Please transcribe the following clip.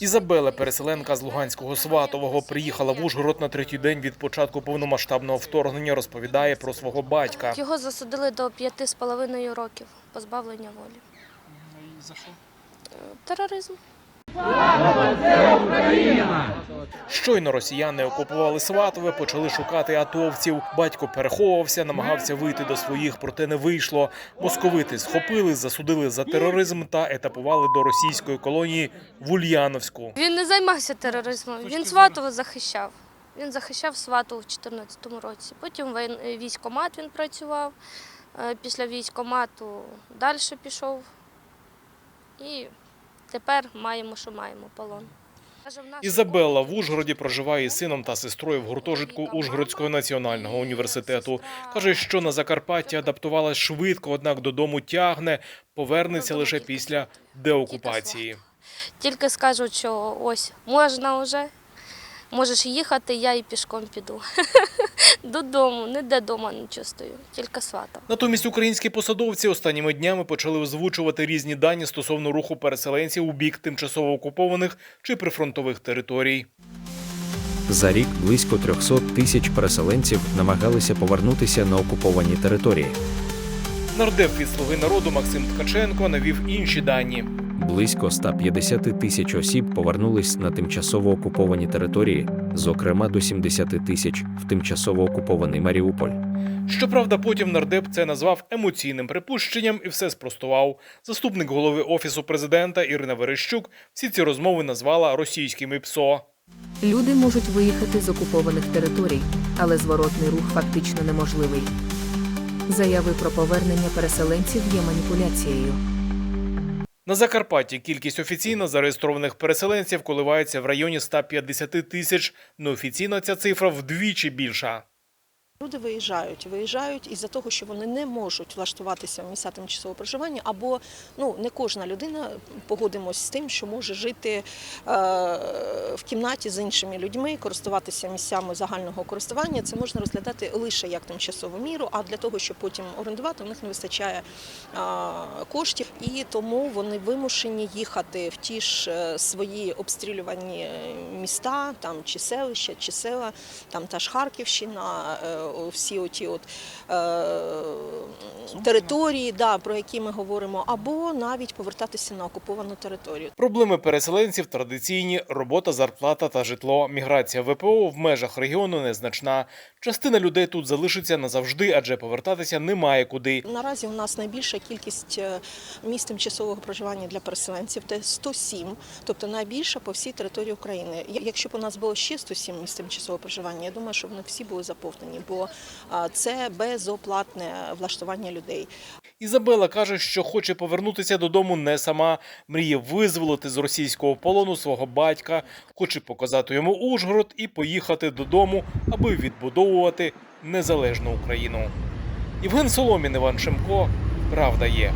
Ізабела, переселенка з Луганського Сватового, приїхала в Ужгород на третій день від початку повномасштабного вторгнення. Розповідає про свого батька. Його засудили до п'яти з половиною років позбавлення волі. За що? Тероризм. Щойно росіяни окупували Сватове, почали шукати атовців. Батько переховувався, намагався вийти до своїх, проте не вийшло. Московити схопили, засудили за тероризм та етапували до російської колонії в Ульяновську. Він не займався тероризмом. Він Сватово захищав. Він захищав Сватово в 2014 році. Потім воєн- військкомат він працював. Е, Після військкомату далі пішов. І тепер маємо, що маємо полон. Ізабелла в Ужгороді проживає із сином та сестрою в гуртожитку Ужгородського національного університету. Каже, що на Закарпатті адаптувалась швидко, однак додому тягне, повернеться лише після деокупації. Тільки скажуть, що ось можна вже, можеш їхати, я і пішком піду. Додому, не де дома нічого стою, тільки свата. Натомість українські посадовці останніми днями почали озвучувати різні дані стосовно руху переселенців у бік тимчасово окупованих чи прифронтових територій. За рік близько 300 тисяч переселенців намагалися повернутися на окуповані території. Нардеп від слуги народу Максим Ткаченко навів інші дані. Близько 150 тисяч осіб повернулись на тимчасово окуповані території, зокрема до 70 тисяч в тимчасово окупований Маріуполь. Щоправда, потім нардеп це назвав емоційним припущенням і все спростував. Заступник голови офісу президента Ірина Верещук всі ці розмови назвала російськими ПСО. Люди можуть виїхати з окупованих територій, але зворотний рух фактично неможливий. Заяви про повернення переселенців є маніпуляцією. На Закарпатті кількість офіційно зареєстрованих переселенців коливається в районі 150 тисяч. Неофіційно ця цифра вдвічі більша. Люди виїжджають, виїжджають із-за того, що вони не можуть влаштуватися в місця тимчасового проживання, або ну не кожна людина погодимось з тим, що може жити е, в кімнаті з іншими людьми, користуватися місцями загального користування. Це можна розглядати лише як тимчасову міру. А для того, щоб потім орендувати, у них не вистачає коштів, і тому вони вимушені їхати в ті ж е, свої обстрілювані е, міста, там чи селища, чи села, там та ж Харківщина, е, всі оті от території, да, про які ми говоримо, або навіть повертатися на окуповану територію. Проблеми переселенців традиційні робота, зарплата та житло. Міграція ВПО в межах регіону незначна. Частина людей тут залишиться назавжди, адже повертатися немає куди. Наразі у нас найбільша кількість е, місць тимчасового проживання для переселенців це 107, тобто найбільша по всій території України. Якщо б у нас було ще 107 місць тимчасового проживання, я думаю, що вони всі були заповнені, бо це безоплатне влаштування людей. Ізабела каже, що хоче повернутися додому не сама. Мріє визволити з російського полону свого батька, хоче показати йому Ужгород і поїхати додому, аби відбудовувати незалежну Україну. Євген Соломін, Іван Шемко. Правда є.